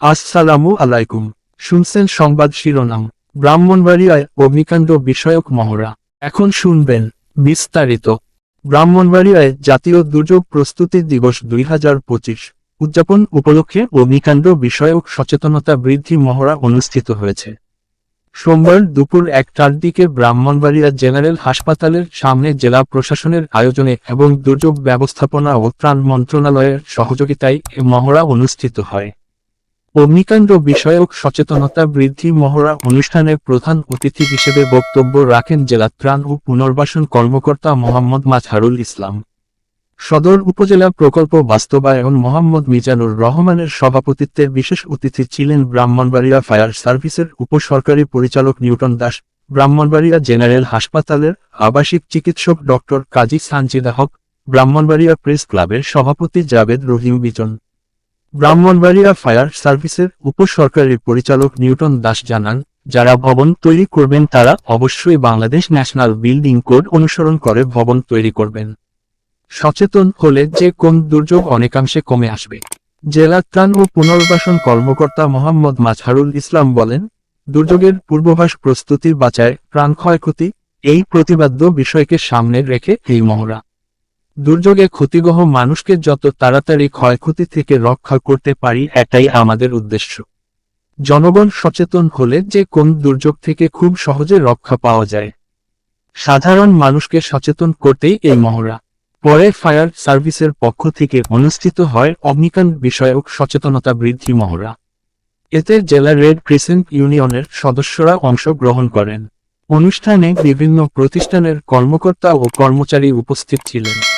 আসসালামু আলাইকুম। শুনছেন সংবাদ শিরোনাম। ব্রাহ্মণবাড়িয়ায় অগ্নিকাণ্ড বিষয়ক মহড়া। এখন শুনবেন বিস্তারিত। ব্রাহ্মণবাড়িয়ায় জাতীয় দুর্যোগ প্রস্তুতি দিবস দুই হাজার পঁচিশ। উদযাপন উপলক্ষে অগ্নিকাণ্ড বিষয়ক সচেতনতা বৃদ্ধি মহড়া অনুষ্ঠিত হয়েছে। সোমবার দুপুর একটার দিকে ব্রাহ্মণবাড়িয়া জেনারেল হাসপাতালের সামনে জেলা প্রশাসনের আয়োজনে এবং দুর্যোগ ব্যবস্থাপনা ও ত্রাণ মন্ত্রণালয়ের সহযোগিতায় এ মহড়া অনুষ্ঠিত হয়। অগ্নিকাণ্ড বিষয়ক সচেতনতা বৃদ্ধি মহড়া অনুষ্ঠানে প্রধান অতিথি হিসেবে বক্তব্য রাখেন জেলা ত্রাণ ও পুনর্বাসন কর্মকর্তা মোহাম্মদ মাজহারুল ইসলাম। সদর উপজেলা প্রকল্প বাস্তবায়ন মোহাম্মদ মিজানুর রহমানের সভাপতিত্বে বিশেষ অতিথি ছিলেন ব্রাহ্মণবাড়িয়া ফায়ার সার্ভিসের উপসরকারি পরিচালক নিউটন দাস, ব্রাহ্মণবাড়িয়া জেনারেল হাসপাতালের আবাসিক চিকিৎসক ডক্টর কাজী সানজিদা হক, ব্রাহ্মণবাড়িয়া প্রেস ক্লাবের সভাপতি জাবেদ রহিম বিজন। ব্রাহ্মণবাড়িয়া ফায়ার সার্ভিসের উপসরকারি পরিচালক নিউটন দাস জানান, যারা ভবন তৈরি করবেন তারা অবশ্যই বাংলাদেশ ন্যাশনাল বিল্ডিং কোড অনুসরণ করে ভবন তৈরি করবেন। সচেতন হলে যে কোন দুর্যোগ অনেকাংশে কমে আসবে। জেলা ত্রাণ ও পুনর্বাসন কর্মকর্তা মোহাম্মদ মাজহারুল ইসলাম বলেন, দুর্যোগের পূর্বাভাস প্রস্তুতির বাঁচায় প্রাণ ক্ষয়ক্ষতি, এই প্রতিবাদ্য বিষয়কে সামনে রেখে এই মহড়া। দুর্যোগে ক্ষতিগ্রহ মানুষকে যত তাড়াতাড়ি ক্ষয়ক্ষতি থেকে রক্ষা করতে পারি এটাই আমাদের উদ্দেশ্য। জনগণ সচেতন হলে যে কোন দুর্যোগ থেকে খুব সহজে রক্ষা পাওয়া যায়। সাধারণ মানুষকে সচেতন করতেই এই মহড়া। পরে ফায়ার সার্ভিসের পক্ষ থেকে অনুষ্ঠিত হয় অগ্নিকাণ্ড বিষয়ক সচেতনতা বৃদ্ধি মহড়া। এতে জেলা রেড ক্রিসেন্ট ইউনিয়নের সদস্যরা অংশগ্রহণ করেন। অনুষ্ঠানে বিভিন্ন প্রতিষ্ঠানের কর্মকর্তা ও কর্মচারী উপস্থিত ছিলেন।